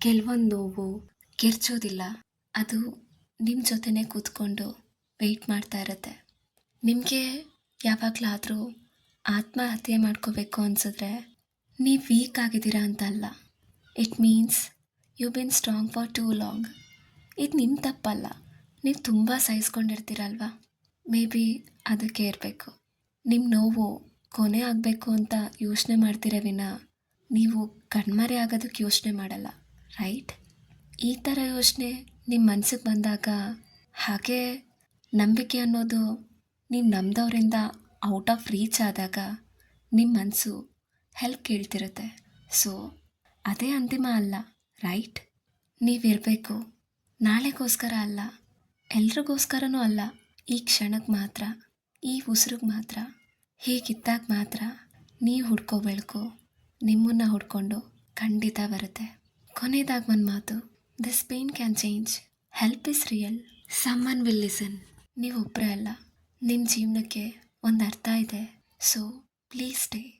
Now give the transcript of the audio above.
ಕೆಲವೊಂದು ನೋವು ಕಿರ್ಚೋದಿಲ್ಲ. ಅದು ನಿಮ್ಮ ಜೊತೆನೇ ಕೂತ್ಕೊಂಡು ವೆಯ್ಟ್ ಮಾಡ್ತಾ ಇರುತ್ತೆ. ನಿಮಗೆ ಯಾವಾಗಲಾದರೂ ಆತ್ಮಹತ್ಯೆ ಮಾಡ್ಕೋಬೇಕು ಅನಿಸಿದ್ರೆ ನೀವು ವೀಕ್ ಆಗಿದ್ದೀರಾ ಅಂತ ಅಲ್ಲ. It means you been strong for too long ಇದು ನಿಮ್ಮ ತಪ್ಪಲ್ಲ. ನೀವು ತುಂಬ ಸಹಿಸ್ಕೊಂಡಿರ್ತೀರಲ್ವಾ? ಮೇ ಬಿ ಅದಕ್ಕೆ ಇರಬೇಕು. ನಿಮ್ಮ ನೋವು ಕೊನೆ ಆಗಬೇಕು ಅಂತ ಯೋಚನೆ ಮಾಡ್ತೀರ ವಿನ ನೀವು ಕಣ್ಮರೆ ಆಗೋದಕ್ಕೆ ಯೋಚನೆ ಮಾಡಲ್ಲ. ರೈಟ್ ಈ ಥರ ಯೋಚನೆ ನಿಮ್ಮ ಮನಸ್ಸಿಗೆ ಬಂದಾಗ ಹಾಗೆ ನಂಬಿಕೆ ಅನ್ನೋದು ನೀವು ನಂಬ್ದವರಿಂದ ಔಟ್ ಆಫ್ ರೀಚ್ ಆದಾಗ ನಿಮ್ಮ ಮನಸ್ಸು ಹೆಲ್ಪ್ ಕೇಳ್ತಿರುತ್ತೆ. ಸೊ ಅದೇ ಅಂತಿಮ ಅಲ್ಲ ರೈಟ್ ನೀವಿರಬೇಕು ನಾಳೆಗೋಸ್ಕರ ಅಲ್ಲ, ಎಲ್ರಿಗೋಸ್ಕರನೂ ಅಲ್ಲ, ಈ ಕ್ಷಣಕ್ಕೆ ಮಾತ್ರ, ಈ ಉಸಿರಿಗೆ ಮಾತ್ರ, ಹೀಗಿದ್ದಾಗ ಮಾತ್ರ ನೀವು ಹುಡ್ಕೋ ಬೆಳಕು ನಿಮ್ಮನ್ನು ಹುಡ್ಕೊಂಡು ಖಂಡಿತ ಬರುತ್ತೆ. ಕೊನೆಯದಾಗಿ ಒಂದು ಮಾತು this pain can change help is real someone will listen ನೀವು ಒಬ್ಬರೇ ಅಲ್ಲ ನಿಮ್ಮ ಜೀವನಕ್ಕೆ ಒಂದು ಅರ್ಥ ಇದೆ. So please stay